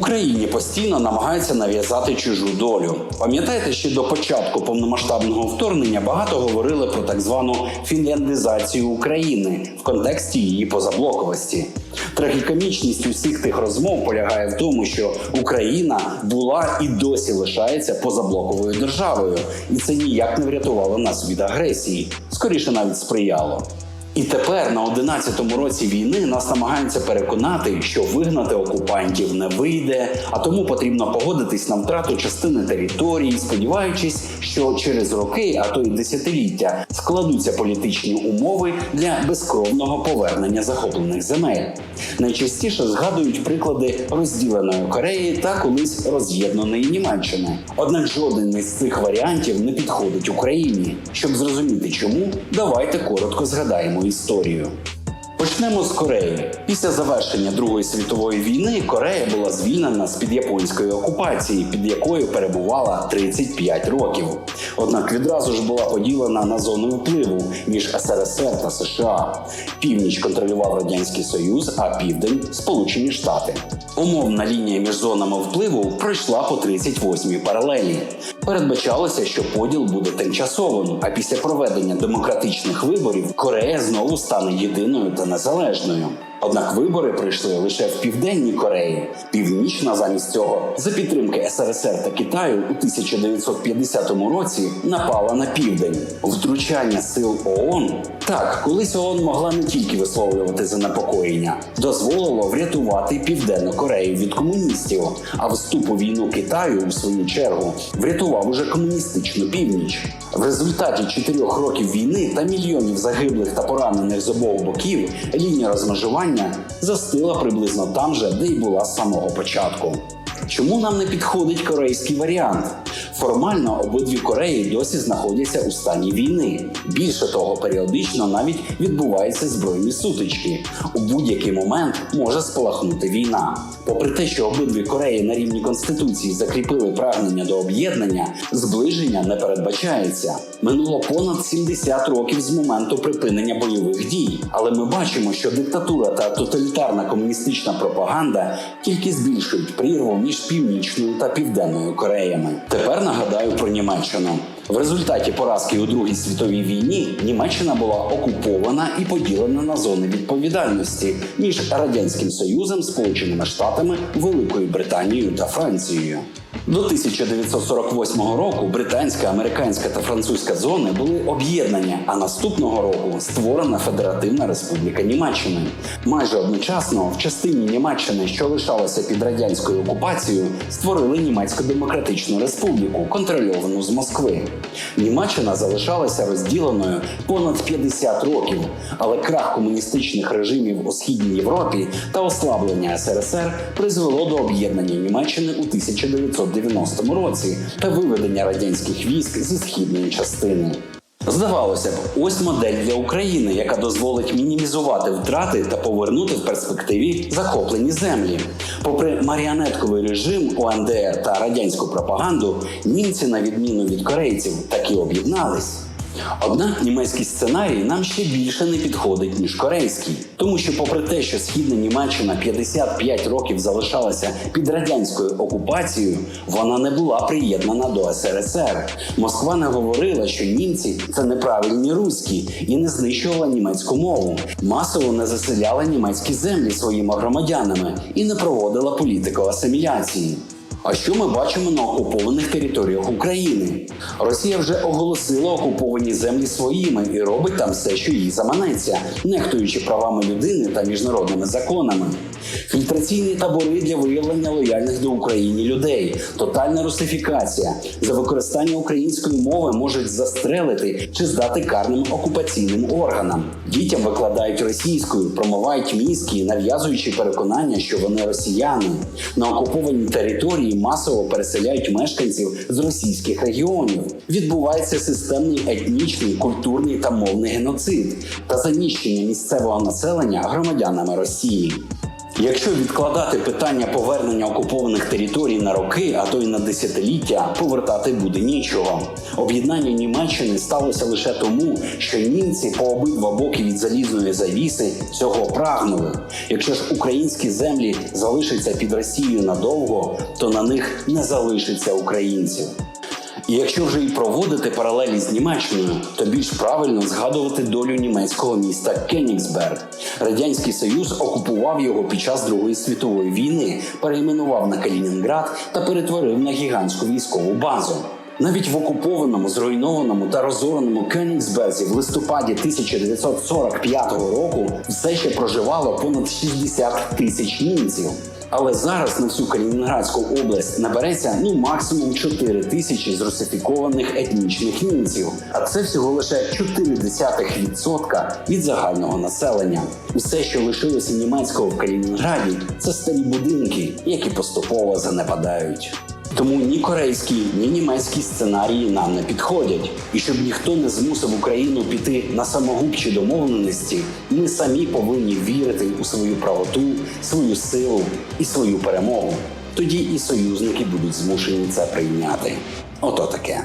Україні постійно намагаються нав'язати чужу долю. Пам'ятаєте, ще до початку повномасштабного вторгнення багато говорили про так звану фінляндизацію України в контексті її позаблоковості. Трагікомічність усіх тих розмов полягає в тому, що Україна була і досі лишається позаблоковою державою, і це ніяк не врятувало нас від агресії, скоріше навіть сприяло. І тепер на 11-му році війни нас намагаються переконати, що вигнати окупантів не вийде, а тому потрібно погодитись на втрату частини території, сподіваючись, що через роки, а то й десятиліття, складуться політичні умови для безкровного повернення захоплених земель. Найчастіше згадують приклади розділеної Кореї та колись роз'єднаної Німеччини. Однак жоден із цих варіантів не підходить Україні. Щоб зрозуміти чому, давайте коротко згадаємо історію. Почнемо з Кореї. Після завершення Другої світової війни Корея була звільнена з під японської окупації, під якою перебувала 35 років. Однак відразу ж була поділена на зони впливу між СРСР та США. Північ контролював радянський Союз, а південь Сполучені Штати. Умовна лінія між зонами впливу пройшла по 38-й паралелі. Передбачалося, що поділ буде тимчасовим, а після проведення демократичних виборів Корея знову стане єдиною та незалежною. Однак вибори прийшли лише в південній Кореї. Північна замість цього за підтримки СРСР та Китаю у 1950 році напала на південь. Втручання сил ООН так, колись ООН могла не тільки висловлювати занепокоєння, дозволило врятувати Південну Корею від комуністів. А вступ у війну Китаю у свою чергу врятував уже комуністичну північ. В результаті чотирьох років війни та мільйонів загиблих та поранених з обох боків лінія розмежування застила приблизно там же, де й була з самого початку. Чому нам не підходить корейський варіант? Формально обидві Кореї досі знаходяться у стані війни. Більше того, періодично навіть відбуваються збройні сутички. У будь-який момент може спалахнути війна. Попри те, що обидві Кореї на рівні конституції закріпили прагнення до об'єднання, зближення не передбачається. Минуло понад 70 років з моменту припинення бойових дій, але ми бачимо, що диктатура та тоталітарна комуністична пропаганда тільки збільшують прірву між північною та південною Кореями. Тепер нагадаю про Німеччину. В результаті поразки у Другій світовій війні Німеччина була окупована і поділена на зони відповідальності між радянським союзом, Сполученими Штатами, Великою Британією та Францією. До 1948 року британська, американська та французька зони були об'єднані, а наступного року створена Федеративна Республіка Німеччини. Майже одночасно в частині Німеччини, що лишалася під радянською окупацією, створили Німецьку Демократичну Республіку, контрольовану з Москви. Німеччина залишалася розділеною понад 50 років, але крах комуністичних режимів у східній Європі та ослаблення СРСР призвело до об'єднання Німеччини у 1990 році та виведення радянських військ зі східної частини. Здавалося б, ось модель для України, яка дозволить мінімізувати втрати та повернути в перспективі захоплені землі. Попри маріонетковий режим ОНДР та радянську пропаганду, німці, на відміну від корейців, таки об'єднались. Однак німецький сценарій нам ще більше не підходить ніж корейський, тому що, попри те, що східна Німеччина 55 років залишалася під радянською окупацією, вона не була приєднана до СРСР. Москва не говорила, що німці це неправильні руські і не знищувала німецьку мову, масово не заселяла німецькі землі своїми громадянами і не проводила політику асиміляції. А що ми бачимо на окупованих територіях України? Росія вже оголосила окуповані землі своїми і робить там все, що їй заманеться, нехтуючи правами людини та міжнародними законами. Фільтраційні табори для виявлення лояльних до України людей, тотальна русифікація за використання української мови можуть застрелити чи здати карним окупаційним органам. Дітям викладають російською, промивають мізки, нав'язуючи переконання, що вони росіяни. На окупованій території масово переселяють мешканців з російських регіонів. Відбувається системний етнічний, культурний та мовний геноцид та занищення місцевого населення громадянами Росії. Якщо відкладати питання повернення окупованих територій на роки, а то й на десятиліття, повертати буде нічого. Об'єднання Німеччини сталося лише тому, що німці по обидва боки від залізної завіси цього прагнули. Якщо ж українські землі залишаться під Росією надовго, то на них не залишиться українців. І якщо вже і проводити паралелі з Німеччиною, то більш правильно згадувати долю німецького міста Кенігсберг. Радянський Союз окупував його під час Другої світової війни, перейменував на Калінінград та перетворив на гігантську військову базу. Навіть в окупованому, зруйнованому та розореному Кенігсберзі в листопаді 1945 року все ще проживало понад 60 тисяч німців. Але зараз на всю Калінінградську область набереться ну максимум 4 тисячі зрусифікованих етнічних німців, а це всього лише 0,4% від загального населення. Усе, що лишилося німецького в Калінінграді, це старі будинки, які поступово занепадають. Тому ні корейські, ні німецькі сценарії нам не підходять. І щоб ніхто не змусив Україну піти на самогубчі домовленості, ми самі повинні вірити у свою правоту, свою силу і свою перемогу. Тоді і союзники будуть змушені це прийняти. Ото таке.